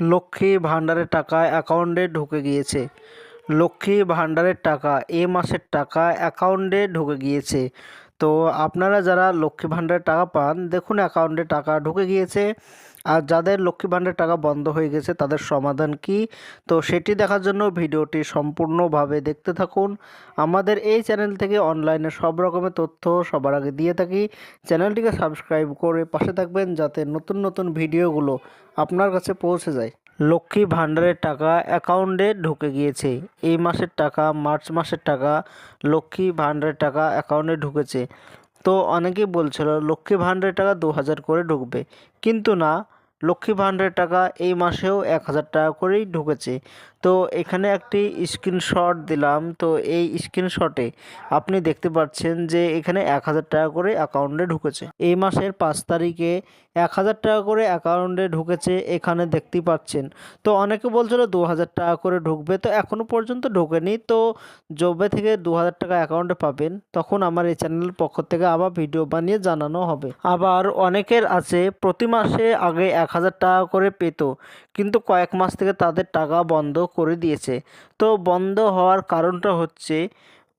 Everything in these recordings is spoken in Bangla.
লক্ষ্মী ভাণ্ডারের টাকা অ্যাকাউন্টে ঢুকে গিয়েছে। লক্ষ্মী ভাণ্ডারের টাকা এ মাসের টাকা অ্যাকাউন্টে ঢুকে গিয়েছে। তো আপনারা যারা লক্ষ্মী ভাণ্ডারের টাকা পান, দেখুন অ্যাকাউন্টে টাকা ঢুকে গিয়েছে। আর যাদের লক্ষ্মী ভাণ্ডারের টাকা বন্ধ হয়ে গেছে, তাদের সমাধান কি? তো সেটি দেখার জন্য ভিডিওটি সম্পূর্ণভাবে দেখতে থাকুন। আমাদের এই চ্যানেল থেকে অনলাইনে সব রকমের তথ্য সবার আগে দিয়ে থাকি। চ্যানেলটিকে সাবস্ক্রাইব করে পাশে থাকবেন যাতে নতুন নতুন ভিডিওগুলো আপনার কাছে পৌঁছে যায়। লক্ষ্মী ভাণ্ডারের টাকা অ্যাকাউন্টে ঢুকে গিয়েছে। এই মাসের টাকা, মার্চ মাসের টাকা, লক্ষ্মী ভাণ্ডারের টাকা অ্যাকাউন্টে ঢুকেছে। তো অনেকেই বলছিল, লক্ষ্মী ভাণ্ডারের টাকা দু হাজার করে ঢুকবে। কিন্তু না লক্ষ্মী ভাণ্ডারের টাকা এই মাসেও এক হাজার টাকা করেই ঢুকেছে। তো এখানে একটি স্ক্রিনশট দিলাম। তো এই স্ক্রিনশটে আপনি দেখতে পাচ্ছেন যে এখানে এক হাজার টাকা করে অ্যাকাউন্টে ঢুকেছে। এই মাসের পাঁচ তারিখে এক হাজার টাকা করে অ্যাকাউন্টে ঢুকেছে এখানে দেখতে পাচ্ছেন। তো অনেকে বলছিল দু হাজার টাকা করে ঢুকবে। তো এখনও পর্যন্ত ঢোকেনি। তো জবে থেকে দু হাজার টাকা অ্যাকাউন্টে পাবেন, তখন আমার এই চ্যানেলের পক্ষ থেকে আবার ভিডিও বানিয়ে জানানো হবে। আবার অনেকের আছে, প্রতি মাসে আগে এক হাজার টাকা করে পেত। কিন্তু কয়েক মাস থেকে তাদের টাকা বন্ধ করে দিয়েছে। তো বন্ধ হওয়ার কারণটা হচ্ছে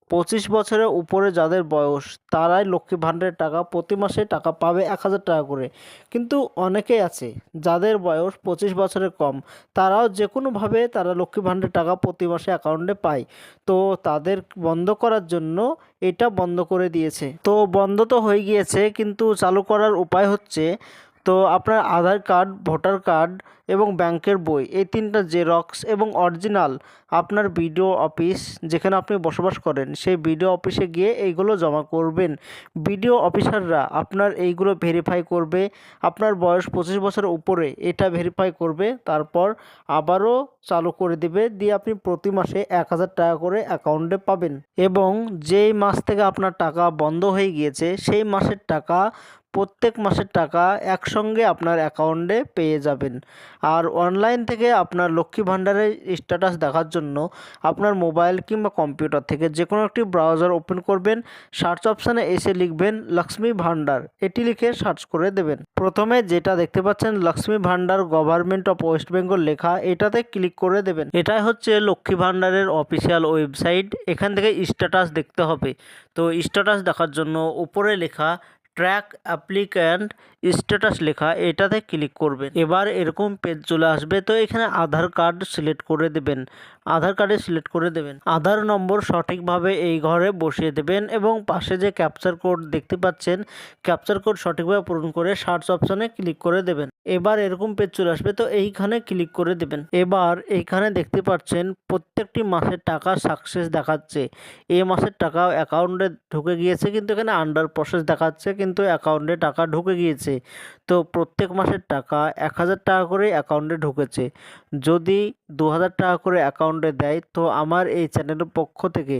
পঁচিশ বছরের উপরে যাদের বয়স, তারাই লক্ষ্মী ভাণ্ডারের টাকা প্রতি মাসে টাকা পাবে এক হাজার টাকা করে। কিন্তু অনেকেই আছে যাদের বয়স পঁচিশ বছরের কম, তারাও যে কোনোভাবে তারা লক্ষ্মী ভাণ্ডারের টাকা প্রতি মাসে অ্যাকাউন্টে পায়। তো তাদের বন্ধ করার জন্য এটা বন্ধ করে দিয়েছে। তো বন্ধ তো হয়ে গিয়েছে, কিন্তু চালু করার উপায় হচ্ছে তো আপনার আধার কার্ড, ভোটার কার্ড এবং ব্যাংকের বই, এই তিনটা জেরক্স এবং অরিজিনাল আপনার বিডিও অফিস যেখানে আপনি বসবাস করেন, সেই বিডিও অফিসে গিয়ে এইগুলো জমা করবেন। বিডিও অফিসাররা আপনার এইগুলো ভেরিফাই করবে, আপনার বয়স পঁচিশ বছরের উপরে এটা ভেরিফাই করবে, তারপর আবারও চালু করে দিবে, দিয়ে আপনি প্রতি মাসে এক হাজার টাকা করে অ্যাকাউন্টে পাবেন। এবং যেই মাস থেকে আপনার টাকা বন্ধ হয়ে গিয়েছে, সেই মাসের টাকা প্রত্যেক মাসের টাকা একসঙ্গে আপনার অ্যাকাউন্টে পেয়ে যাবেন। আর অনলাইন থেকে আপনার লক্ষ্মী ভাণ্ডারের স্ট্যাটাস দেখার জন্য আপনার মোবাইল কিংবা কম্পিউটার থেকে যে কোনো একটি ব্রাউজার ওপেন করবেন সার্চ অপশানে এসে লিখবেন লক্ষ্মী ভাণ্ডার। এটি লিখে সার্চ করে দেবেন। প্রথমে যেটা দেখতে পাচ্ছেন Lakshmi Bhandar government of West Bengal লেখা, এটাতে ক্লিক করে দেবেন। এটাই হচ্ছে লক্ষ্মী ভাণ্ডারের অফিসিয়াল ওয়েবসাইট এখান থেকে স্ট্যাটাস দেখতে হবে। তো স্ট্যাটাস দেখার জন্য উপরে লেখা ট্র্যাক অ্যাপ্লিক্যান্ট স্ট্যাটাস লেখা, এটাতে ক্লিক করবেন। এবার এরকম পেজ চলে আসবে, তো এখানে আধার কার্ড সিলেক্ট করে দেবেন। আধার কার্ডে সিলেক্ট করে দেবেন। আধার নম্বর সঠিকভাবে এই ঘরে বসিয়ে দেবেন এবং পাশে যে ক্যাপচার কোড দেখতে পাচ্ছেন ক্যাপচার কোড সঠিকভাবে পূরণ করে সার্চ অপশানে ক্লিক করে দেবেন। এবার এরকম পেজ চলে আসবে, তো এইখানে ক্লিক করে দেবেন। এবার এইখানে দেখতে পাচ্ছেন, প্রত্যেকটি মাসের টাকা সাকসেস দেখাচ্ছে। এই মাসের টাকা অ্যাকাউন্টে ঢুকে গিয়েছে, কিন্তু এখানে আন্ডার প্রসেস দেখাচ্ছে, কিন্তু অ্যাকাউন্টে টাকা ঢুকে গিয়েছে। তো প্রত্যেক মাসের টাকা এক হাজার টাকা করে অ্যাকাউন্টে ঢুকেছে। যদি দু হাজার টাকা করে অ্যাকাউন্টে দেয়, তো আমার এই চ্যানেলের পক্ষ থেকে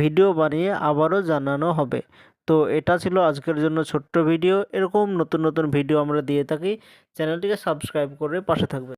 ভিডিও বানিয়ে আবারও জানানো হবে। তো এটা ছিল আজকের জন্য ছোট্ট ভিডিও। এরকম নতুন নতুন ভিডিও আমরা দিয়ে থাকি। চ্যানেলটিকে সাবস্ক্রাইব করে পাশে থাকবে